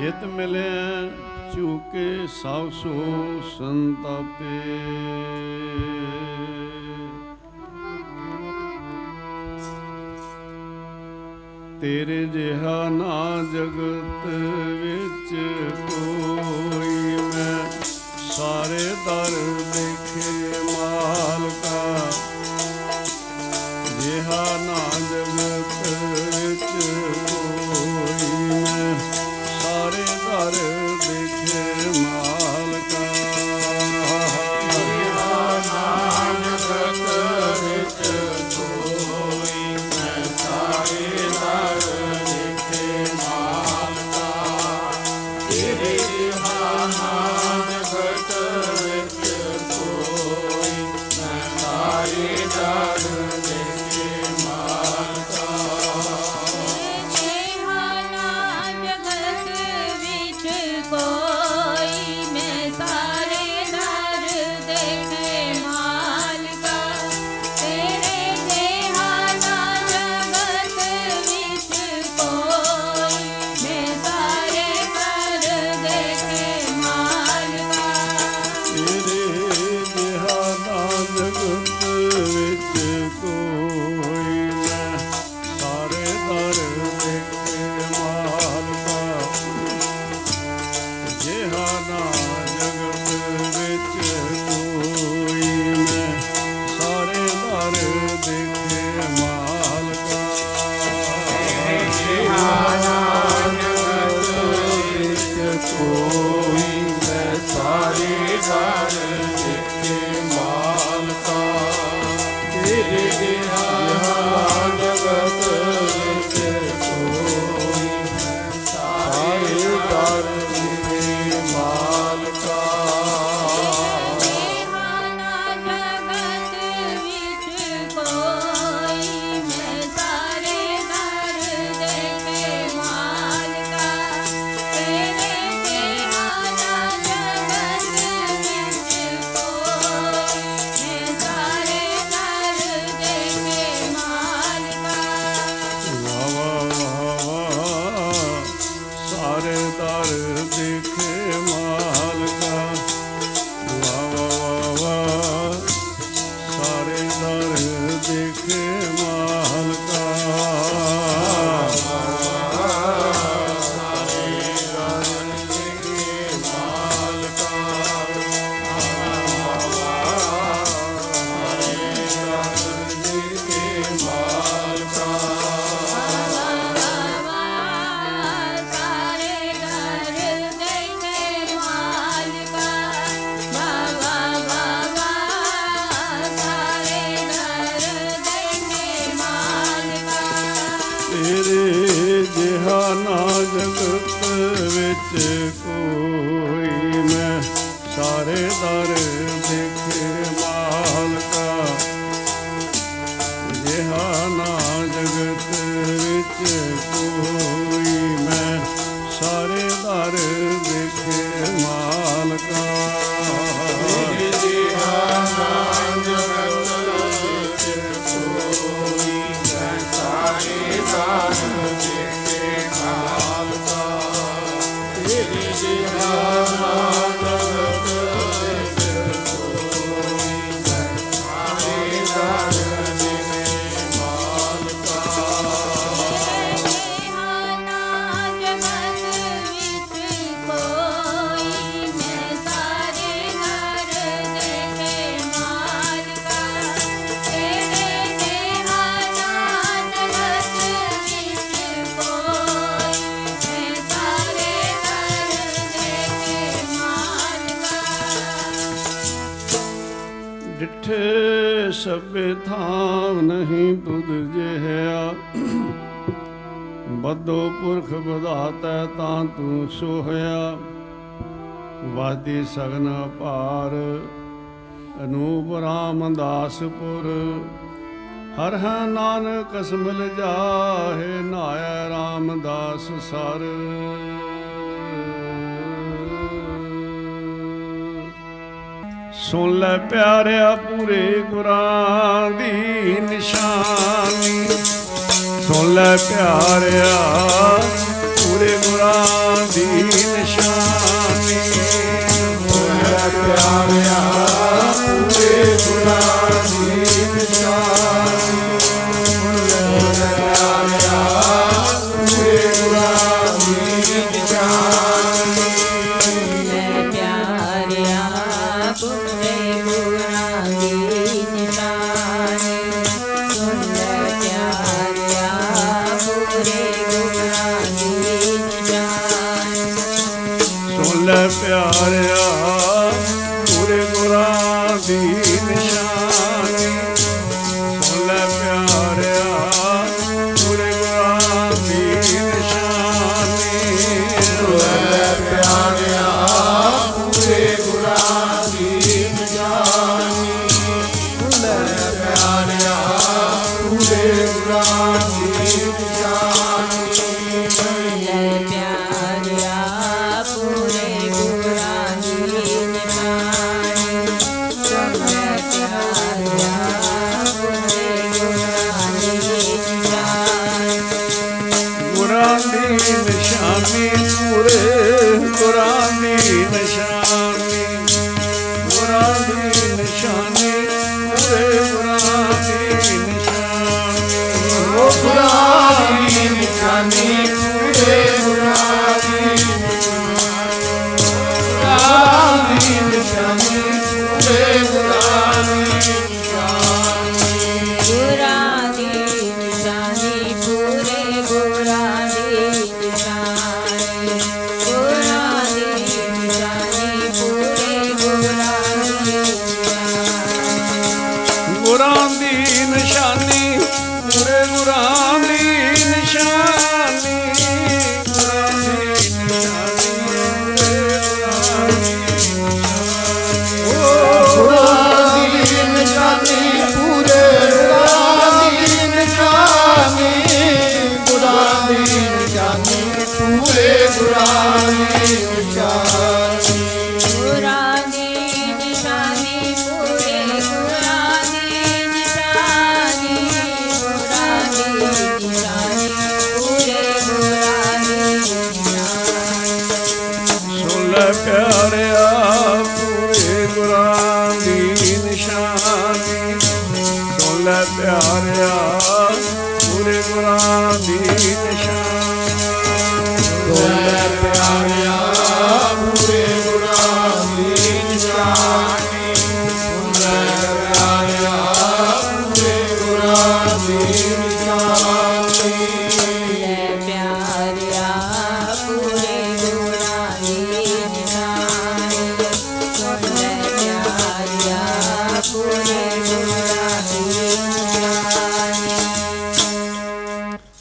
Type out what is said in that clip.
ਜਿਤ ਮਿਲੇ ਚੂਕੇ ਸਭ ਸੋ ਸੰਤਾਪੇ। ਤੇਰੇ ਜਿਹਾ ਨਾ ਜਗਤ ਵਿੱਚ ਕੋਈ ਮੈਂ, ਸਾਰੇ ਦਰ ਦੇਖੇ ਮਾ Hare ha. જેહાના ਵਿੱਚ ਕੋਈ ਮੈਂ ਸਾਰੇ ਦਰ ਦੇਖ ਮਾਲਕ ਡਿਠੇ ਸਭੇ ਥਾਨ ਨਹੀਂ ਤੁਧ ਜਿਹਾ ਬਦੋ ਪੁਰਖ ਬਧਾਤਾ ਤਾਂ ਤੂੰ ਸੋਹਿਆ। ਵਾਦੀ ਸਗਨ ਪਾਰ ਅਨੂਪ ਰਾਮਦਾਸ ਪੁਰ ਹਰ ਹੈ ਨਾਨਕ ਕਸਮਲ ਜਾਹੇ ਨਾਇ ਰਾਮਦਾਸ ਸਰ। ਸੁਣ ਲੈ ਪਿਆਰਿਆ ਪੂਰੇ ਗੁਰਾਂ ਦੀ ਨਿਸ਼ਾਨੀ। ਸੁਣ ਲੈ ਪਿਆਰਿਆ ਪਿਆਰਿਆ ਪੂਰੇ ਗੁਰਾਂ ਦੀ ਨਿਸ਼ਾਨੀ